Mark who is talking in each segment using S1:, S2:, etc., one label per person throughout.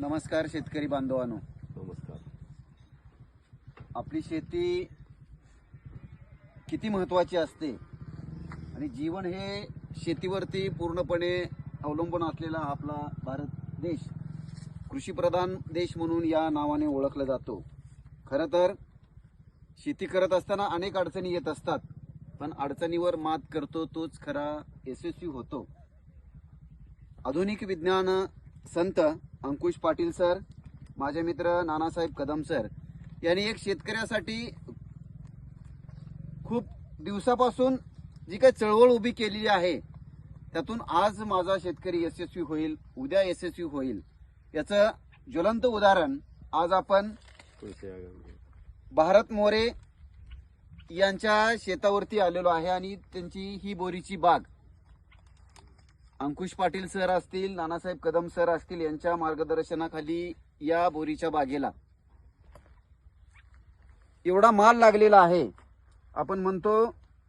S1: नमस्कार शेतकरी बांधवांनो.
S2: नमस्कार.
S1: आपली शेती किती महत्वाची असते आणि जीवन हे शेतीवरती पूर्णपणे अवलंबून असलेला आपला भारत देश. कृषीप्रधान देश म्हणून या नावाने ओळखला जातो. खरं तर शेती करत असताना अनेक अडचणी येत असतात पण अडचणीवर मात करतो तोच खरा यशस्वी होतो. आधुनिक विज्ञान संत अंकुश पाटील सर माझे मित्र नानासाहेब कदम सर यांनी एक शेतकऱ्यासाठी खूप दिवसापासून जी काही चळवळ उभी केलेली आहे त्यातून आज माझा शेतकरी यशस्वी होईल उद्या यशस्वी होईल. याचं ज्वलंत उदाहरण आज आपण भारत मोरे यांच्या शेतावरती आलेलो आहे आणि त्यांची ही बोरीची बाग. अंकुश पाटील सर असतील नानासाहेब कदम सर असतील यांच्या मार्गदर्शनाखाली या बोरीच्या बागेला. एवढा माल लागलेला आहे. आपण म्हणतो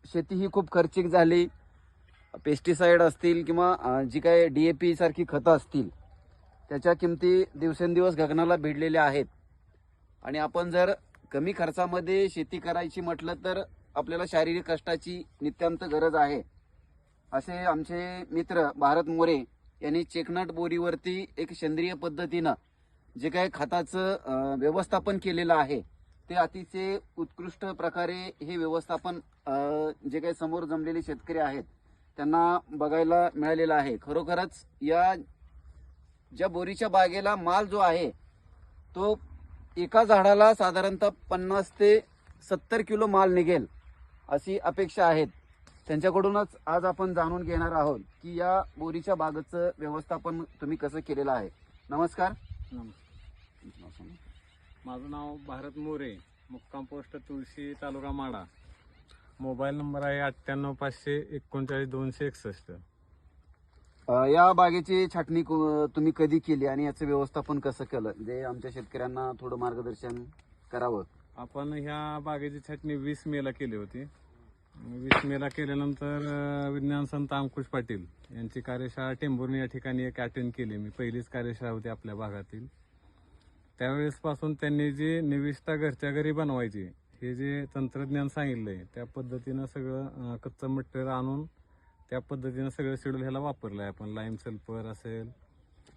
S1: शेती ही खूप खर्चिक झाली. पेस्टिसाइड असतील किंवा जी काय डी ए सारखी खतं असतील त्याच्या किमती दिवसेंदिवस गगनाला भिडलेल्या आहेत. आणि आपण जर कमी खर्चामध्ये शेती करायची म्हटलं तर आपल्याला शारीरिक कष्टाची नित्यांत गरज आहे. असे आमचे मित्र भारत मोरे यांनी चेकनट बोरीवरती एक सेंद्रिय पद्धतीनं जे काही खताचं व्यवस्थापन केलेलं आहे ते अतिशय उत्कृष्ट प्रकारे हे व्यवस्थापन जे काही समोर जमलेले शेतकरी आहेत त्यांना बघायला मिळालेलं आहे. खरोखरच या ज्या बोरीच्या बागेला माल जो आहे तो एका झाडाला साधारणतः पन्नास ते सत्तर किलो माल निघेल अशी अपेक्षा आहेत. त्यांच्याकडूनच आज आपण जाणून घेणार आहोत की या बोरीच्या बागेचं व्यवस्थापन तुम्ही कसं केलेलं आहे. नमस्कार.
S3: माझं नाव भारत मोरे मुक्काम पोस्ट तुळशी तालुका माडा. मोबाईल नंबर आहे अठ्ठ्याण्णव पाचशे एकोणचाळीस दोनशे एकसष्ट.
S1: या बागेची छाटणी तुम्ही कधी केली आणि याचं व्यवस्थापन कसं केलं? जे आमच्या शेतकऱ्यांना थोडं मार्गदर्शन करावं.
S3: आपण ह्या बागेची छाटणी वीस मेला केली होती. वीस मेला केल्यानंतर विज्ञान संत अंकुश पाटील यांची कार्यशाळा टेंभुर्णी या ठिकाणी एक अटेंड केली. मी पहिलीच कार्यशाळा होती आपल्या भागातील. त्यावेळेसपासून त्यांनी जी निविष्ठा घरच्या घरी बनवायची हे जे तंत्रज्ञान सांगितलंय त्या पद्धतीनं सगळं कच्चं मटेरियल आणून त्या पद्धतीनं सगळं शेड्यूल ह्याला वापरलं आहे आपण. लाईम सल्फर असेल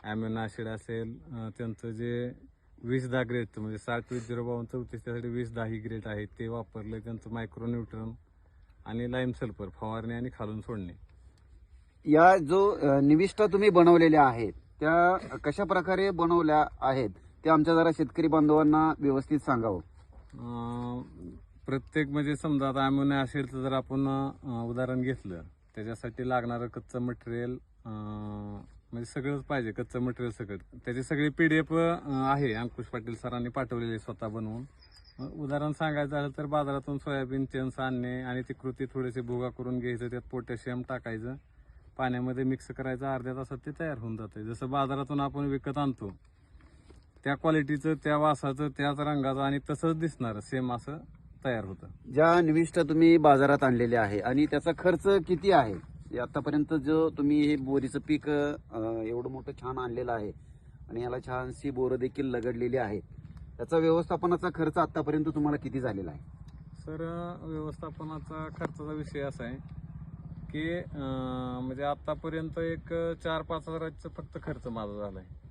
S3: ॲमेन ॲसिड असेल त्यांचं जे वीस दहा ग्रेड म्हणजे साठ वीस झिरो बावन्न चौतीस त्यासाठी वीस दहा ही ग्रेड आहे ते वापरलं त्यांचं मायक्रोन्यूट्रन आणि लाईम सल्फर फवारणी आणि खालून सोडणे.
S1: या जो निविष्ठा तुम्ही बनवलेल्या आहेत त्या कशा प्रकारे बनवल्या आहेत ते आमच्या जरा शेतकरी बांधवांना व्यवस्थित सांगावं.
S3: प्रत्येक म्हणजे समजा आता अॅम्युनो ॲसिडचं जर आपण उदाहरण घेतलं त्याच्यासाठी लागणारं कच्चं मटेरियल म्हणजे सगळंच पाहिजे कच्चं मटेरियल सगळं. त्याची सगळी पी डी एफ आहे अंकुश पाटील सरांनी पाठवलेली स्वतः बनवून. उदाहरण सांगायचं झालं तर बाजारातून सोयाबीन चेन्स आणणे आणि ती कृती थोडेसे भुगा करून घ्यायचं त्यात पोटॅशियम टाकायचं पाण्यामध्ये मिक्स करायचं अर्ध्या तासात ते तयार होऊन जाते जसं बाजारातून आपण विकत आणतो त्या क्वालिटीचं त्या वासाचं त्याच रंगाचं आणि तसंच दिसणार सेम असं तयार होतं.
S1: ज्या निविष्ट तुम्ही बाजारात आणलेल्या आहे आणि त्याचा खर्च किती आहे? आतापर्यंत जो तुम्ही हे बोरीचं पीक एवढं मोठं छान आणलेलं आहे आणि याला छानशी बोरं देखील लगडलेली आहेत. त्याचा व्यवस्थापनाचा खर्च आतापर्यंत तुम्हाला किती झालेला आहे?
S3: सर व्यवस्थापनाचा खर्चाचा विषय असा आहे की अं, म्हणजे आतापर्यंत एक चार पाच हजाराचा फक्त खर्च माझा झाला आहे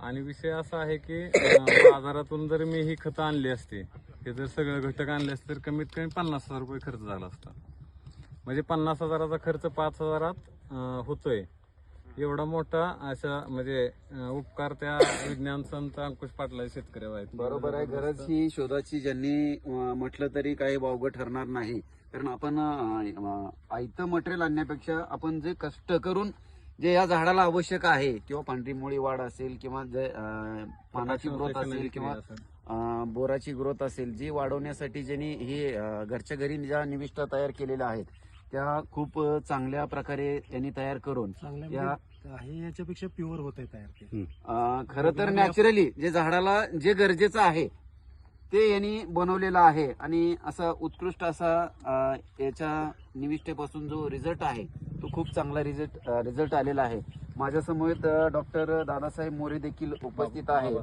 S3: आणि विषय असा आहे की अं, बाजारातून जर मी ही खतं आणली असती हे जर सगळं घटक आणले असते तर कमीत कमी पन्नास हजार रुपये खर्च झाला असता. म्हणजे पन्नास हजाराचा खर्च पाच हजारात अं, होतोय. एवढा मोठा अशा म्हणजे उपकार त्या विज्ञान संत अंकुश पाटला शेतकऱ्यावर आहेत
S1: बरोबर आहे. गरज ही शोधाची ज्यांनी म्हटलं तरी काही वावगं ठरणार नाही. कारण आपण आयतं मटेरियल आणण्यापेक्षा आपण जे कष्ट करून जे या झाडाला आवश्यक आहे किंवा पांढरी मुळी वाढ असेल किंवा जे पानाची ग्रोथ असेल किंवा बोराची ग्रोथ असेल जी वाढवण्यासाठी ज्यांनी ही घरच्या घरी ज्या निविष्ठा तयार केलेल्या आहेत त्या खूप चांगल्या प्रकारे त्यांनी तयार करून या
S4: म्हणजे हे याच्यापेक्षा प्युअर होत आहे तयार
S1: खरं तर नॅचरली जे झाडाला जे गरजेचं आहे ते यांनी बनवलेलं आहे. आणि असा उत्कृष्ट असा याच्या निविष्ठेपासून जो रिझल्ट आहे तो खूप चांगला रिझल्ट रिझल्ट आलेला आहे. माझ्यासमोर डॉक्टर दादासाहेब मोरे देखील उपस्थित आहे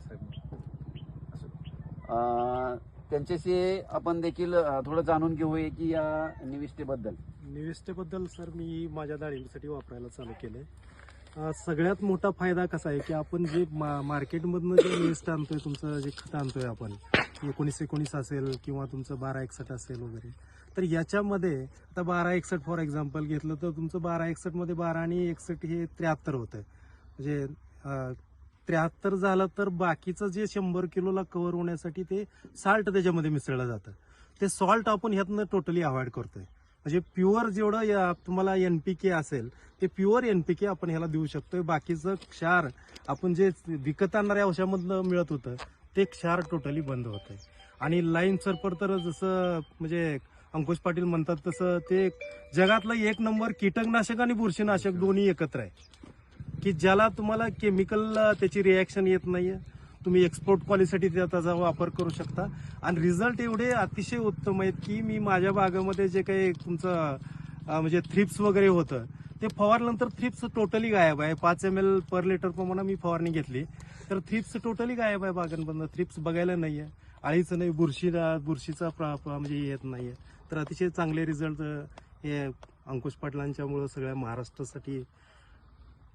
S1: त्यांच्याशी आपण देखील थोडं जाणून घेऊया की या निविष्ठेबद्दल.
S4: निविष्ठेबद्दल सर मी माझ्या डाळिंबीसाठी वापरायला चालू केले सगळ्यात मोठा फायदा कसा आहे की आपण जे मा- मार्केटमधनं जे निविष्ट आणतोय तुमचं जे खत आणतोय आपण एकोणीस एकोणीस असेल किंवा तुमचं बारा एकसठ असेल वगैरे तर याच्यामध्ये आता बारा एकसठ फॉर एक्झाम्पल घेतलं तर तुमचं बारा एकसठमध्ये बारा आणि एकसठ हे त्र्याहत्तर होतं म्हणजे त्र्याहत्तर झालं तर बाकीचं जे शंभर किलोला कव्हर होण्यासाठी ते साल्ट त्याच्यामध्ये मिसळलं जातं. ते सॉल्ट आपण ह्यातनं टोटली अवॉइड करतोय. म्हणजे प्युअर जेवढं या- तुम्हाला एनपीके असेल ते प्युअर एनपीके आपण ह्याला देऊ शकतोय. बाकीचं क्षार आपण जे विकत आणणाऱ्या औषधामधनं मिळत होतं ते क्षार टोटली बंद होतंय. आणि लाईन सरपर तर जसं म्हणजे अंकुश पाटील म्हणतात तसं ते जगातलं एक नंबर कीटकनाशक आणि बुरशीनाशक दोन्ही एकत्र आहे. की ज्याला तुम्हाला केमिकल त्याची रिॲक्शन येत नाहीये तुम्ही एक्सपोर्ट क्वालिटीसाठी त्याचा वापर करू शकता. आणि रिझल्ट एवढे अतिशय उत्तम आहेत की मी माझ्या बागेमध्ये जे काही तुमचं म्हणजे थ्रिप्स वगैरे होतं ते फवारल्यानंतर थ्रिप्स टोटली गायब आहे. पाच एम एल पर लिटर प्रमाणे मी फवारणी घेतली. तर थ्रिप्स टोटली गायब आहे बागांमधनं. थ्रिप्स बघायला नाहीये. आळीचं नाही बुरशी बुरशीचा म्हणजे येत नाहीये. तर अतिशय चांगले रिझल्ट हे अंकुश पाटलांच्यामुळं सगळ्या महाराष्ट्रासाठी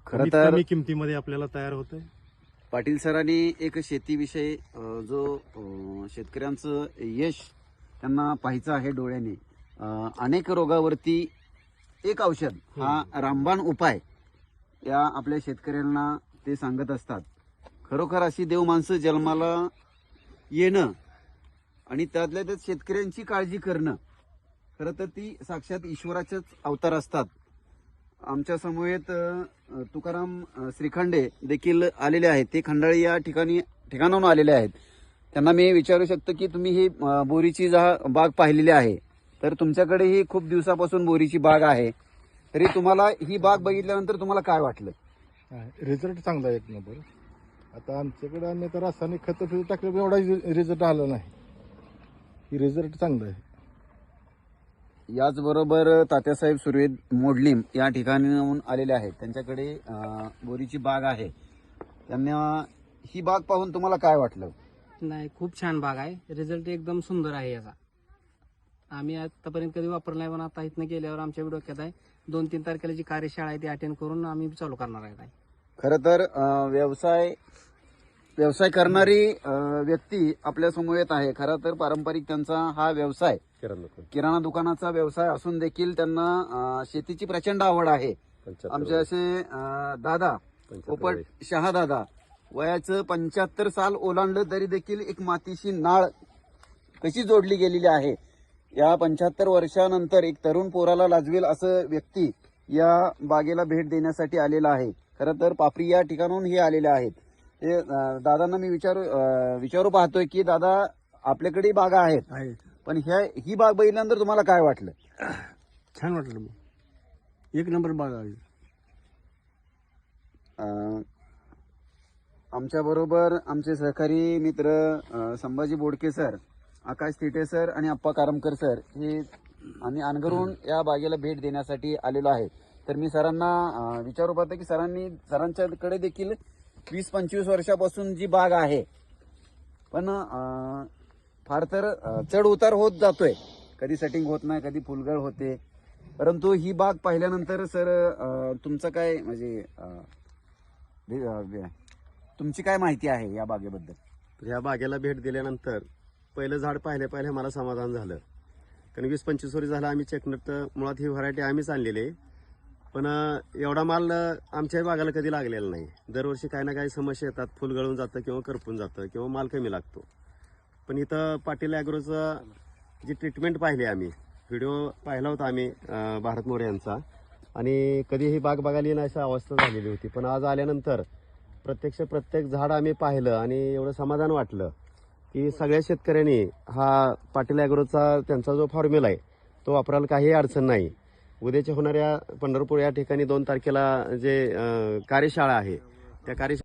S1: खरं तर
S4: कमी किमतीमध्ये आपल्याला तयार होतंय.
S1: पाटील सरांनी एक शेतीविषयी जो शेतकऱ्यांचं यश त्यांना पाहायचं आहे डोळ्याने अनेक रोगावरती एक औषध हा रामबाण उपाय या आपल्या शेतकऱ्यांना ते सांगत असतात. खरोखर अशी देव माणसं जन्माला येणं आणि त्यातल्या त्यात शेतकऱ्यांची काळजी करणं खरं तर ती साक्षात ईश्वराचेच अवतार असतात. आमच्या समवेत तुकाराम श्रीखंडे देखील आलेले आहेत. ते खंडाळी या ठिकाणी ठिकाणाहून आलेले आहेत. त्यांना मी विचारू शकतो की तुम्ही ही बोरीची जा बाग पाहिलेली आहे तर तुमच्याकडे ही खूप दिवसापासून बोरीची बाग आहे. तरी तुम्हाला ही बाग बघितल्यानंतर तुम्हाला काय वाटलं?
S5: रिझल्ट चांगला आहे एक नंबर. आता आमच्याकडे आम्ही आता रासायनिक खतं फिरत टाकलं एवढा रिझल्ट आला नाही. ही रिझल्ट चांगला आहे.
S1: याचबरोबर तात्यासाहेब सुर्वेद मोडलीम या ठिकाणाहून आलेले आहेत. त्यांच्याकडे बोरीची बाग आहे. त्यांना ही बाग पाहून तुम्हाला काय वाटलं?
S6: नाही खूप छान बाग आहे. रिझल्ट एकदम सुंदर आहे याचा. आम्ही आतापर्यंत कधी वापरला नाही पण आता इथनं गेल्यावर आमच्या डोक्यात आहे. दोन तीन तारखेला जी कार्यशाळा आहे ती अटेंड करून आम्ही चालू करणार आहे.
S1: खरं तर व्यवसाय व्यवसाय करणारी अ, व्यक्ती आपल्यासमोर येत आहे. खरं तर पारंपरिक त्यांचा हा व्यवसाय
S2: किराणा दुकान.
S1: किराणा दुकानाचा व्यवसाय असून देखील त्यांना अ, शेतीची प्रचंड आवड आहे.
S2: पंच्याहत्तर
S1: आमचे असे अ, दादा
S2: पंच्याहत्तर
S1: पोपट
S2: वय.
S1: शहादादा वयाचं पंच्याहत्तर साल ओलांडलं तरी देखील एक मातीशी नाळ कशी जोडली गेलेली आहे? या पंच्याहत्तर वर्षानंतर एक तरुण पोराला लाजवेल असं व्यक्ती या बागेला भेट देण्यासाठी आलेला आहे. खरं तर पापरी या ठिकाणून हे आलेले आहेत. अं, दादांना मी विचारू अं, विचारू पाहतोय की दादा आपल्याकडे बागा आहेत.
S4: आहे
S1: पण ह्या ही बाग बघितल्यानंतर तुम्हाला काय वाटलं?
S4: छान वाटलं मग. एक नंबर बाग आहे.
S1: आमच्या बरोबर आमचे सहकारी मित्र अ, संभाजी बोडके सर आकाश तिटे सर आणि अप्पा कारमकर सर हे आम्ही अनगरून या बागेला भेट देण्यासाठी आलेलो आहे. तर मी सरांना अ, विचारू पाहतो की सरांनी सरांच्याकडे देखील वीस पंचवीस वर्षापासून जी बाग आहे. पण फार तर चढ उतार होत जातोय. कधी सेटिंग होत नाही कधी फुलगळ होते. परंतु ही बाग पाहिल्यानंतर सर तुमचं काय म्हणजे तुमची काय माहिती आहे या बागेबद्दल?
S2: या बागेला भेट दिल्यानंतर पहिलं झाड पाहिले पाहिले मला समाधान झालं. कारण वीस पंचवीस वर्ष झालं आम्ही चेकनट मुळात ही व्हरायटी आम्हीच आणलेली आहे. पण एवढा माल आमच्या आमच्याही बागाला कधी लागलेला नाही. दरवर्षी काही ना काही समस्या येतात. फुल गळून जातं किंवा करपून जातं किंवा माल कमी लागतो. पण इथं पाटील ॲग्रोचं जी ट्रीटमेंट पाहिली आम्ही व्हिडिओ पाहिला होता आम्ही भारत मोरे यांचा. आणि कधी ही बाग बघायला येणं अशी अवस्था झालेली होती. पण आज आल्यानंतर प्रत्यक्ष प्रत्येक झाड आम्ही पाहिलं आणि एवढं समाधान वाटलं की सगळ्या शेतकऱ्यांनी हा पाटील ॲग्रोचा त्यांचा जो फॉर्म्युला आहे तो वापरायला काही अडचण नाही. उद्याच्या होणाऱ्या पंढरपूर या ठिकाणी दोन तारखेला जे कार्यशाळा आहे त्या कार्य